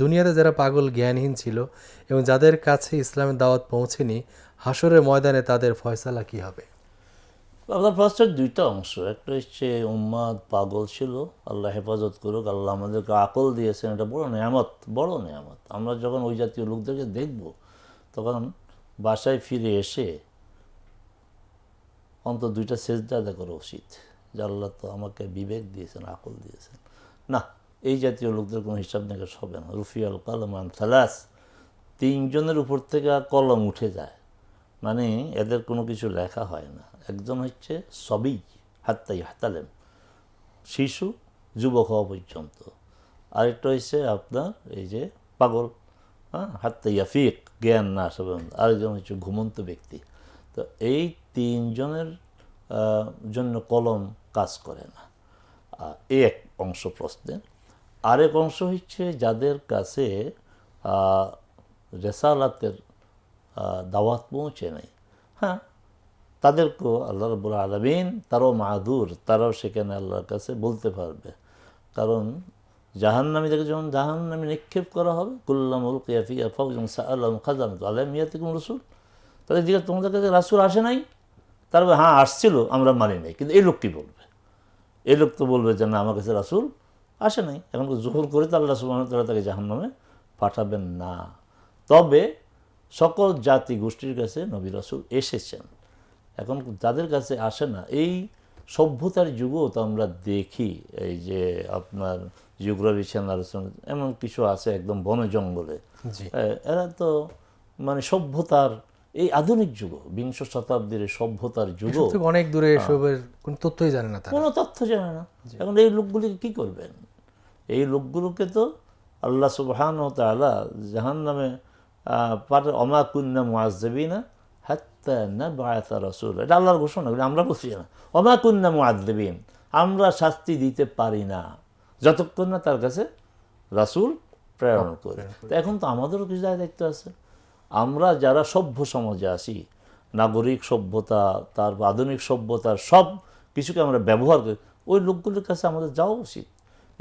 দুনিয়াতে যারা পাগল জ্ঞানহীন ছিল এবং যাদের কাছে ইসলামের দাওয়াত পৌঁছেনি হাসরের ময়দানে তাদের ফয়সালা কি হবে? আপনার ফার্স্টের দুইটা অংশ। একটা হচ্ছে, উম্মাদ পাগল ছিল, আল্লাহ হেফাজত করুক, আল্লাহ আমাদেরকে আকল দিয়েছেন, এটা বড় নেয়ামত বড় নেয়ামত। আমরা যখন ওই জাতীয় লোকদেরকে দেখব, তখন বাসায় ফিরে এসে অন্তত দুইটা সেজদা আদায় করা উচিত, যে আল্লাহ তো আমাকে বিবেক দিয়েছেন, আকল দিয়েছেন। না এই জাতীয় লোকদের কোনো হিসাব নিকাশ হবে না। রুফিয়াল কালমান সালাস। তিনজনের উপর থেকে কলম উঠে যায়। মানে এদের কোনো কিছু লেখা হয় না। একজন হচ্ছে সবই হাত্তাই হাতালেম শিশু, যুবক হওয়া পর্যন্ত। আরেকটা হচ্ছে আপনার এই যে পাগল হ্যাঁ হাত্তাই ইয়াফিক, জ্ঞান না আসা পর্যন্ত। আরেকজন হচ্ছে ঘুমন্ত ব্যক্তি। তো এই তিনজনের জন্য কলম কাজ করে না। এই এক অংশ প্রশ্নের আরেক অংশ হচ্ছে যাদের কাছে রেসালাতের দাওয়াত পৌঁছে নেই। হ্যাঁ তাদেরকেও আল্লাহ রবুল আলমিন তারাও মাদুর, তারাও সেখানে আল্লাহর কাছে বলতে পারবে। কারণ জাহান্নামীদেরকে যখন জাহান্নামী নিক্ষেপ করা হবে কুল্লাম উল কিয়াফিয়া ফকজম সাল্লাম খাজান আলম ইয়াতিকুম রসুল। তাদের জিজ্ঞাসা তোমাদের কাছে রাসুল আসে নাই তারপরে হ্যাঁ আসছিল, আমরা মানি নাই। কিন্তু এই লোক কী বলবে? এই লোক তো বলবে যে, না, আমার কাছে রাসুল আসে নাই। এখন জোহর করে তো আল্লাহ সুবাহ তালা তাকে জাহান্নামে পাঠাবেন না। তবে সকল জাতি গোষ্ঠীর কাছে নবী রাসুল এসেছেন। এখন যাদের কাছে আসে না এই সভ্যতার যুগও তো আমরা দেখি এই যে আপনার জিওগ্রাফি চ্যানেল এমন কিছু আছে একদম বনে জঙ্গলে। এরা তো মানে সভ্যতার এই আধুনিক যুগ বিংশ শতাব্দীর সভ্যতার যুগ অনেক দূরে এসবের কোনো তথ্যই জানে না কোনো তথ্য জানে না। এখন এই লোকগুলিকে কি করবেন? এই লোকগুলোকে তো আল্লাহ সুবহান ও তালা জাহান নামে পাঠার অমা কুন্না মুআজ্জাবিনা হাত্তা না বায়াতা রসুল। এটা আল্লাহর ঘোষণা আমরা বলছি না। অমা কুন্না মুআজ্জাবিন আমরা শাস্তি দিতে পারি না। যতক্ষণ না তার কাছে রাসূল প্রেরণ করে। তো এখন তো আমাদেরও কিছু দায় দায়িত্ব আছে। আমরা যারা সভ্য সমাজে আছি নাগরিক সভ্যতা তার আধুনিক সভ্যতার সব কিছুকে আমরা ব্যবহার করি ওই লোকগুলোর কাছে আমাদের যাওয়া উচিত।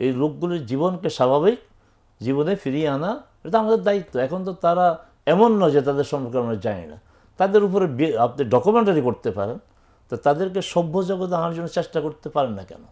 এই লোকগুলির জীবনকে স্বাভাবিক জীবনে ফিরিয়ে আনা, এটা আমাদের দায়িত্ব। এখন তো তারা এমন নয় যে তাদের সম্পর্কে আমরা জানি না। তাদের উপরে আপনি ডকুমেন্টারি করতে পারেন, তো তাদেরকে সভ্য জগতে আনার জন্য চেষ্টা করতে পারেন না কেন?